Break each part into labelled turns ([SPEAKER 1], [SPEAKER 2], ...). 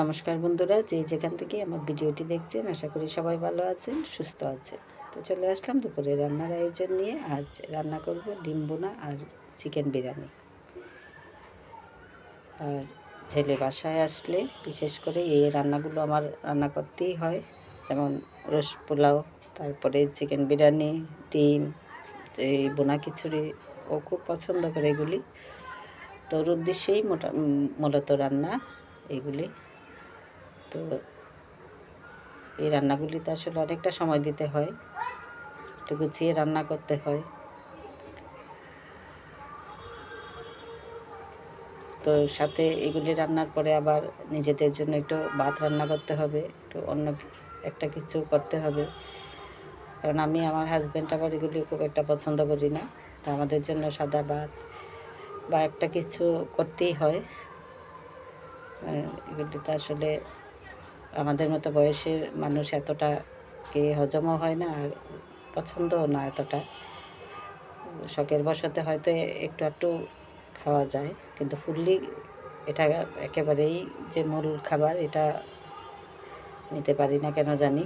[SPEAKER 1] নমস্কার বন্ধুরা, যে যেখান থেকে আমার ভিডিওটি দেখছেন, আশা করি সবাই ভালো আছেন, সুস্থ আছেন। তো চলে আসলাম দুপুরে রান্নার আয়োজন নিয়ে। আজ রান্না করব ডিম বোনা আর চিকেন বিরিয়ানি। আর ছেলে বাসায় আসলে বিশেষ করে এই রান্নাগুলো আমার রান্না করতেই হয়। যেমন রস পোলাও, তারপরে চিকেন বিরিয়ানি, ডিম এই বোনা খিচুড়ি, ও খুব পছন্দ করে এগুলি। তো ওর উদ্দেশ্যেই মোটা মূলত রান্না এগুলি। তো এই রান্নাগুলিতে আসলে অনেকটা সময় দিতে হয়, একটু গুছিয়ে রান্না করতে হয়। তো সাথে এগুলি রান্নার পরে আবার নিজেদের জন্য একটু ভাত রান্না করতে হবে, একটু অন্য একটা কিছু করতে হবে। কারণ আমি আমার হাজব্যান্ড আবার এগুলি খুব একটা পছন্দ করি না, তো আমাদের জন্য সাদা ভাত বা একটা কিছু করতেই হয়। এগুলিতে আসলে আমাদের মতো বয়সের মানুষ এতটা কে হজমও হয় না আর পছন্দও না এতটা। শখের বসতে হয়তো একটু একটু খাওয়া যায়, কিন্তু ফুললি এটা একেবারেই যে মূল খাবার এটা নিতে পারি না, কেন জানি।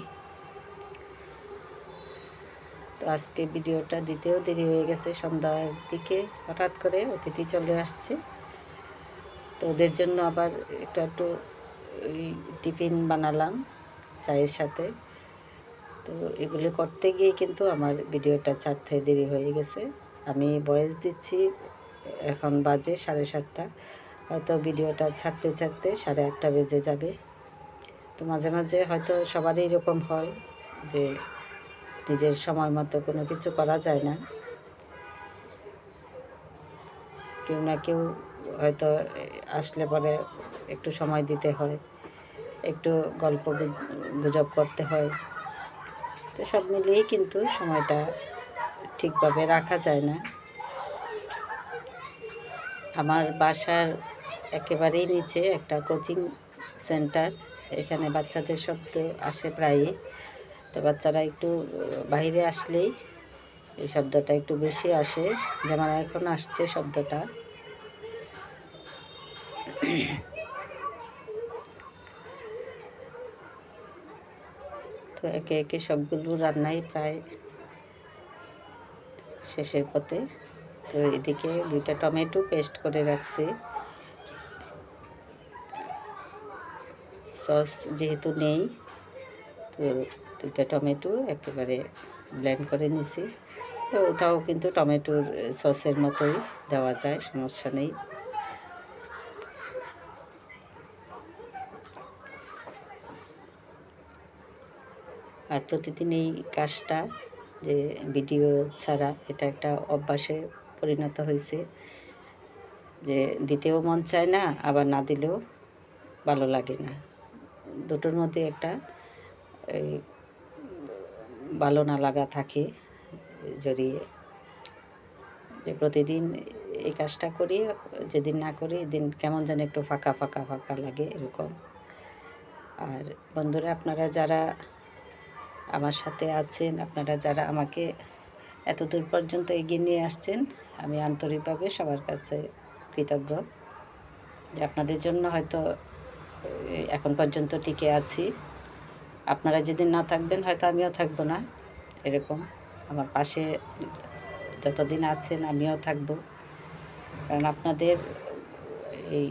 [SPEAKER 1] তো আজকে ভিডিওটা দিতেও দেরি হয়ে গেছে, সন্ধ্যার দিকে হঠাৎ করে অতিথি চলে আসছে। তো ওদের জন্য আবার একটু একটু ওই টিফিন বানালাম, চায়ের সাথে। তো এগুলো করতে গিয়ে কিন্তু আমার ভিডিওটা ছাড়তে দেরি হয়ে গেছে। আমি বয়স দিচ্ছি, এখন বাজে সাড়ে সাতটা। হয়তো ভিডিওটা ছাড়তে ছাড়তে সাড়ে আটটা বেজে যাবে। তো মাঝে মাঝে হয়তো সবারই এরকম হয় যে নিজের সময় মতো কোনো কিছু করা যায় না। কেউ না কেউ হয়তো আসলে পরে একটু সময় দিতে হয়, একটু গল্প গুজব করতে হয়। তো সব মিলিয়েই কিন্তু সময়টা ঠিকভাবে রাখা যায় না। আমার বাসার একেবারেই নিচে একটা কোচিং সেন্টার, এখানে বাচ্চাদের শব্দ আসে প্রায়ই। তো বাচ্চারা একটু, বাইরে আসলেই এই শব্দটা একটু বেশি আসে, যেমন এখন আসছে শব্দটা। তো একে একে সবগুলো রান্নাই প্রায় শেষের পথে। তো এদিকে দুইটা টমেটো পেস্ট করে রাখছি। সস যেহেতু নেই, তো দুইটা টমেটো একেবারে ব্লেন্ড করে নিছি। তো ওটাও কিন্তু টমেটোর সসের মতোই দেওয়া যায়, সমস্যা নেই। আর প্রতিদিন এই কাজটা যে ভিডিও ছাড়া এটা একটা অভ্যাসে পরিণত হয়েছে যে দিতেও মন চায় না, আবার না দিলেও ভালো লাগে না। দুটোর মধ্যে একটা এই ভালো না লাগা থাকে জড়িয়ে। যে প্রতিদিন এই কাজটা করি, যেদিন না করি, দিন কেমন যেন একটু ফাঁকা ফাঁকা ফাঁকা লাগে এরকম। আর বন্ধুরা, আপনারা যারা আমার সাথে আছেন। আপনারা যারা আমাকে এত দূর পর্যন্ত এগিয়ে নিয়ে আসছেন, আমি আন্তরিকভাবে সবার কাছে কৃতজ্ঞ। যে আপনাদের জন্য হয়তো এখন পর্যন্ত টিকে আছি। আপনারা যেদিন না থাকবেন, হয়তো আমিও থাকব না। এরকম আমার পাশে যতদিন আছেন, আমিও থাকব। কারণ আপনাদের এই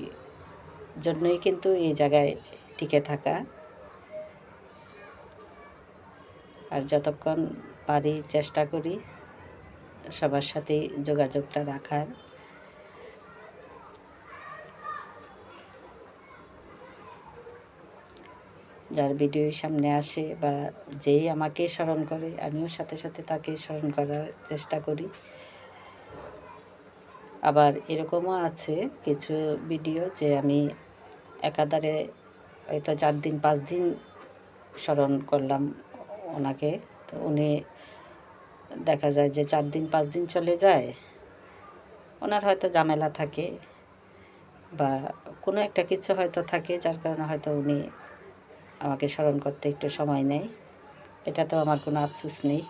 [SPEAKER 1] জন্যই কিন্তু এই জায়গায় টিকে থাকা। আর যতক্ষণ পারি চেষ্টা করি সবার সাথে যোগাযোগটা রাখার। যার ভিডিও সামনে আসে বা যেই আমাকে স্মরণ করে, আমিও সাথে সাথে তাকে স্মরণ করার চেষ্টা করি। আবার এরকমও আছে কিছু ভিডিও যে আমি একাধারে হয়তো চার দিন, পাঁচ দিন স্মরণ করলাম। ওনাকে। তো উনি দেখা যায় যে চার দিন, পাঁচ দিন চলে যায়। ওনার হয়তো ঝামেলা থাকে বা কোনো একটা কিছু হয়তো থাকে, যার কারণে হয়তো উনি আমাকে স্মরণ করতে একটু সময় নেয়। এটা তো আমার কোনো আফসোস নেই।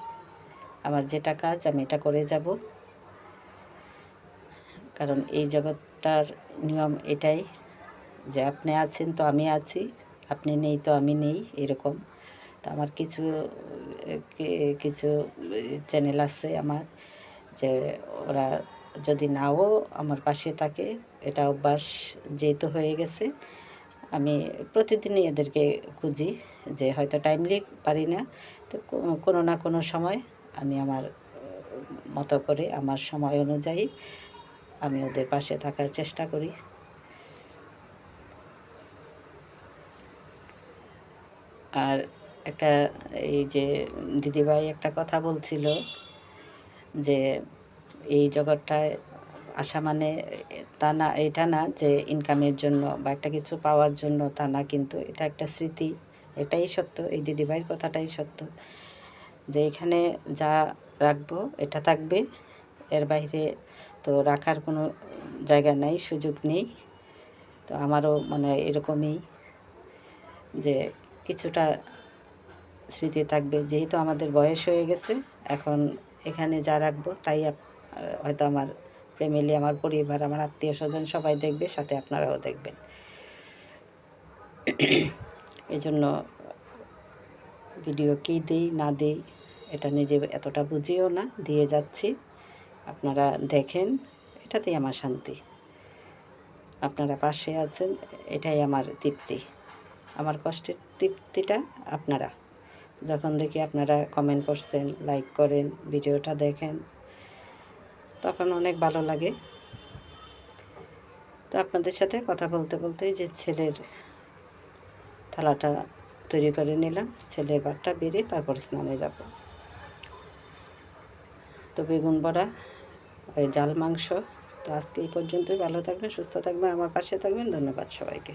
[SPEAKER 1] আমার যেটা কাজ, আমি এটা করে যাব। কারণ এই জগৎটার নিয়ম এটাই যে আপনি আছেন তো আমি আছি, আপনি নেই তো আমি নেই, এরকম। তো আমার কিছু কিছু চ্যানেল আছে আমার যে ওরা যদি নাও আমার পাশে থাকে, এটা অভ্যাস যেহেতু হয়ে গেছে, আমি প্রতিদিনই এদেরকে খুঁজি যে হয়তো টাইমলি পারি না, তো কোনো না কোনো সময় আমি আমার মতো করে আমার সময় অনুযায়ী আমি ওদের পাশে থাকার চেষ্টা করি। আর একটা এই যে দিদিভাই একটা কথা বলছিল যে এই জগৎটায় আসা মানে তা না, এটা না যে ইনকামের জন্য বা একটা কিছু পাওয়ার জন্য তা না, কিন্তু এটা একটা স্মৃতি। এটাই সত্য, এই দিদিভাইয়ের কথাটাই সত্য যে এখানে যা রাখব এটা থাকবে, এর বাইরে তো রাখার কোনো জায়গা নেই, সুযোগ নেই। তো আমারও মনে এরকমই যে কিছুটা স্মৃতি থাকবে। যেহেতু আমাদের বয়স হয়ে গেছে, এখন এখানে যা রাখব তাই হয়তো আমার ফ্যামিলি আমার পরিবার, আমার আত্মীয় স্বজন সবাই দেখবে, সাথে আপনারাও দেখবেন। এই জন্য ভিডিও কী দিই, না দিই, এটা নিজে এতটা বুঝিও না, দিয়ে যাচ্ছি। আপনারা দেখেন, এটাতেই আমার শান্তি। আপনারা পাশে আছেন, এটাই আমার তৃপ্তি। আমার কষ্টের তৃপ্তিটা আপনারা যখন দেখি আপনারা কমেন্ট করছেন লাইক করেন, ভিডিওটা দেখেন, তখন অনেক ভালো লাগে। তো আপনাদের সাথে কথা বলতে বলতে যে ছেলের থালাটা তৈরি করে নিলাম ছেলের ভাতটা বেরিয়ে তারপর স্নানে যাব। তো বেগুন বড়া, ওই জাল মাংস, তো আজকে এই পর্যন্তই। ভালো থাকবেন, সুস্থ থাকবেন, আমার পাশে থাকবেন। ধন্যবাদ সবাইকে।